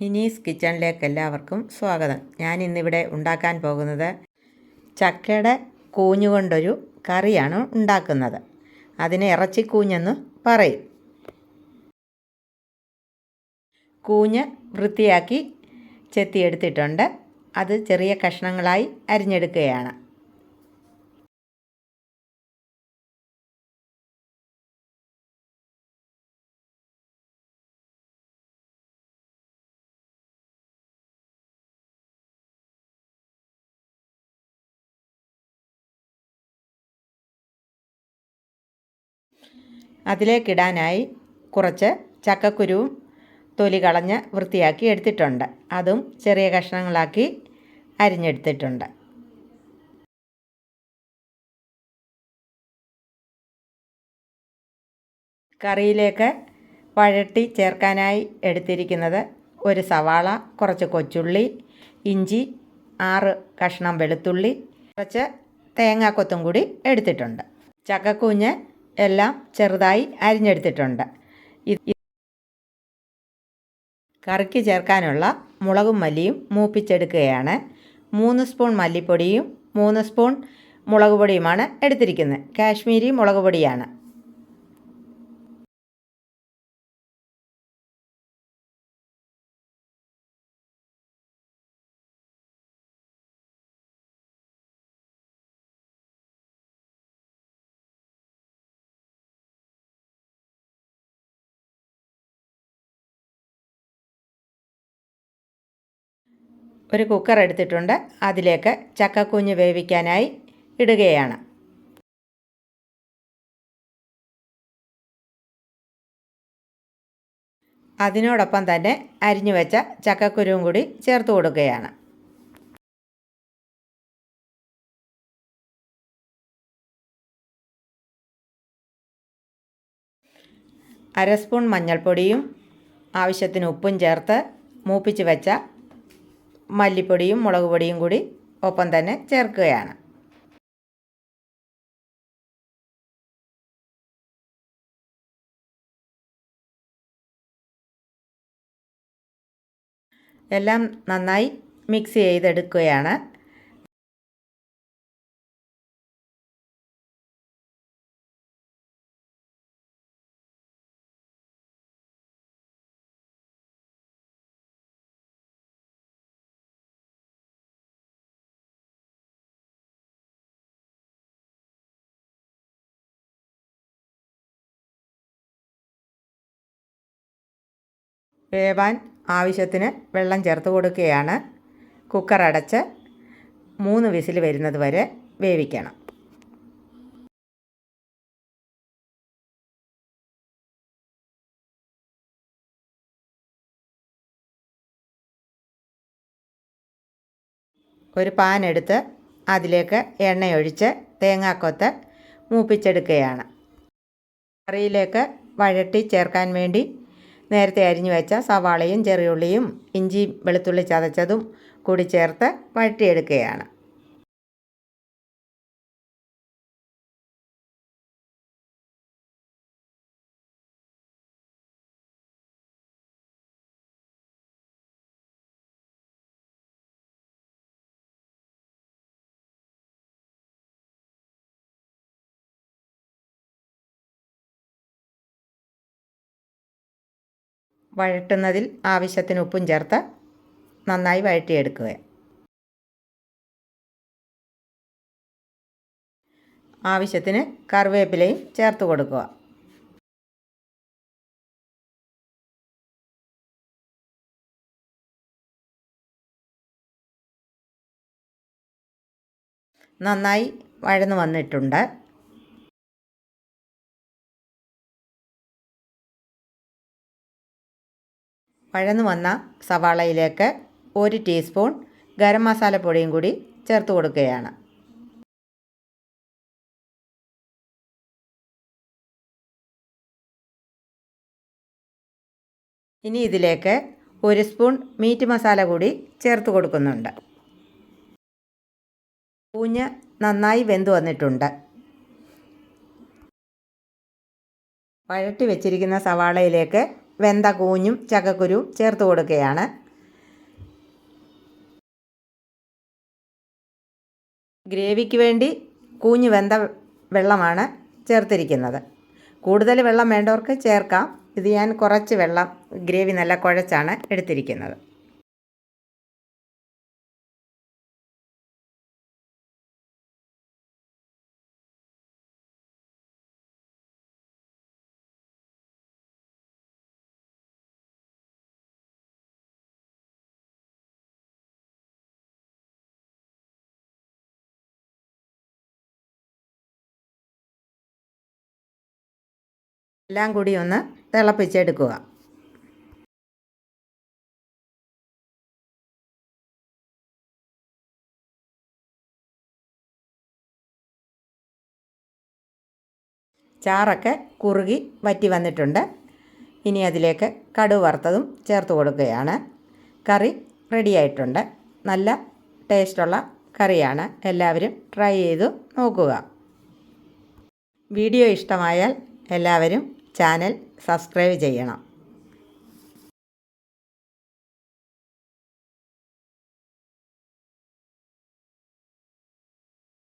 മിനീസ് കിച്ചണിലേക്ക് എല്ലാവർക്കും സ്വാഗതം. ഞാൻ ഇന്നിവിടെ ഉണ്ടാക്കാൻ പോകുന്നത് ചക്കയുടെ കൂഞ്ഞുകൊണ്ടൊരു കറിയാണ് ഉണ്ടാക്കുന്നത്. അതിന് ഇറച്ചിക്കൂഞ്ഞെന്ന് പറയും. കൂഞ്ഞ് വൃത്തിയാക്കി ചെത്തിയെടുത്തിട്ടുണ്ട്. അത് ചെറിയ കഷ്ണങ്ങളായി അരിഞ്ഞെടുക്കുകയാണ്. അതിലേക്കിടാനായി കുറച്ച് ചക്കക്കുരുവും തൊലി കളഞ്ഞ് വൃത്തിയാക്കി എടുത്തിട്ടുണ്ട്. അതും ചെറിയ കഷ്ണങ്ങളാക്കി അരിഞ്ഞെടുത്തിട്ടുണ്ട്. കറിയിലേക്ക് വഴട്ടി ചേർക്കാനായി എടുത്തിരിക്കുന്നത് ഒരു സവാള കുറച്ച് കൊച്ചുള്ളി ഇഞ്ചി ആറ് കഷ്ണം വെളുത്തുള്ളി കുറച്ച് തേങ്ങാക്കൊത്തും കൂടി എടുത്തിട്ടുണ്ട്. ചക്കക്കുഞ്ഞ് എല്ലാം ചെറുതായി അരിഞ്ഞെടുത്തിട്ടുണ്ട്. കറിക്ക് ചേർക്കാനുള്ള മുളകും മല്ലിയും മൂപ്പിച്ചെടുക്കുകയാണ്. മൂന്ന് സ്പൂൺ മല്ലിപ്പൊടിയും മൂന്ന് സ്പൂൺ മുളക് പൊടിയുമാണ് എടുത്തിരിക്കുന്നത്. കാശ്മീരി മുളക് പൊടിയാണ് ഒരു കുക്കർ എടുത്തിട്ടുണ്ട്. അതിലേക്ക് ചക്കക്കുഞ്ഞ് വേവിക്കാനായി ഇടുകയാണ്. അതിനോടൊപ്പം തന്നെ അരിഞ്ഞു വെച്ച ചക്കക്കുരുവും കൂടി ചേർത്ത് കൊടുക്കുകയാണ്. അര സ്പൂൺ മഞ്ഞൾപ്പൊടിയും ആവശ്യത്തിന് ഉപ്പും ചേർത്ത് മൂപ്പിച്ച് വെച്ച മല്ലിപ്പൊടിയും മുളക് പൊടിയും കൂടി ഒപ്പം തന്നെ ചേർക്കുകയാണ്. എല്ലാം നന്നായി മിക്സ് ചെയ്തെടുക്കുകയാണ്. വേവാൻ ആവശ്യത്തിന് വെള്ളം ചേർത്ത് കൊടുക്കുകയാണ്. കുക്കർ അടച്ച് മൂന്ന് വിസിൽ വരുന്നത് വരെ വേവിക്കണം. ഒരു പാൻ എടുത്ത് അതിലേക്ക് എണ്ണയൊഴിച്ച് തേങ്ങാക്കൊത്ത് മൂപ്പിച്ചെടുക്കുകയാണ്. കറിയിലേക്ക് വഴട്ടി ചേർക്കാൻ വേണ്ടി നേരത്തെ അരിഞ്ഞു വെച്ച സവാളയും ചെറിയുള്ളിയും ഇഞ്ചി വെളുത്തുള്ളി ചതച്ചതും കൂടി ചേർത്ത് വഴറ്റിയെടുക്കുകയാണ്. വഴട്ടുന്നതിൽ ആവശ്യത്തിന് ഉപ്പും ചേർത്ത് നന്നായി വഴറ്റിയെടുക്കുക. ആവശ്യത്തിന് കറിവേപ്പിലയും ചേർത്ത് കൊടുക്കുക. നന്നായി വഴന്നു വന്നിട്ടുണ്ട്. വഴന്നു വന്ന സവാളയിലേക്ക് ഒരു ടീസ്പൂൺ ഗരം മസാലപ്പൊടിയും കൂടി ചേർത്ത് കൊടുക്കുകയാണ്. ഇനി ഇതിലേക്ക് ഒരു സ്പൂൺ മീറ്റ് മസാല കൂടി ചേർത്ത് കൊടുക്കുന്നുണ്ട്. പൂഞ്ഞ് നന്നായി വെന്തു വന്നിട്ടുണ്ട്. വഴട്ടി വെച്ചിരിക്കുന്ന സവാളയിലേക്ക് വെന്ത കൂഞ്ഞും ചക്കക്കുരു ചേർത്ത് കൊടുക്കുകയാണ്. ഗ്രേവിക്ക് വേണ്ടി കൂഞ്ഞ് വെന്ത വെള്ളമാണ് ചേർത്തിരിക്കുന്നത്. കൂടുതൽ വെള്ളം വേണ്ടവർക്ക് ചേർക്കാം. ഇത് ഞാൻ കുറച്ച് വെള്ളം ഗ്രേവി നല്ല കുഴച്ചാണ് എടുത്തിരിക്കുന്നത്. എല്ലാം കൂടി ഒന്ന് തിളപ്പിച്ചെടുക്കുക. ചാറൊക്കെ കുറുകി വറ്റി വന്നിട്ടുണ്ട്. ഇനി അതിലേക്ക് കടു വറുത്തതും ചേർത്ത് കൊടുക്കുകയാണ്. കറി റെഡിയായിട്ടുണ്ട് നല്ല ടേസ്റ്റുള്ള കറിയാണ്. എല്ലാവരും ട്രൈ ചെയ്തു നോക്കുക. വീഡിയോ ഇഷ്ടമായാൽ എല്ലാവരും ചാനൽ സബ്സ്ക്രൈബ് ചെയ്യണം.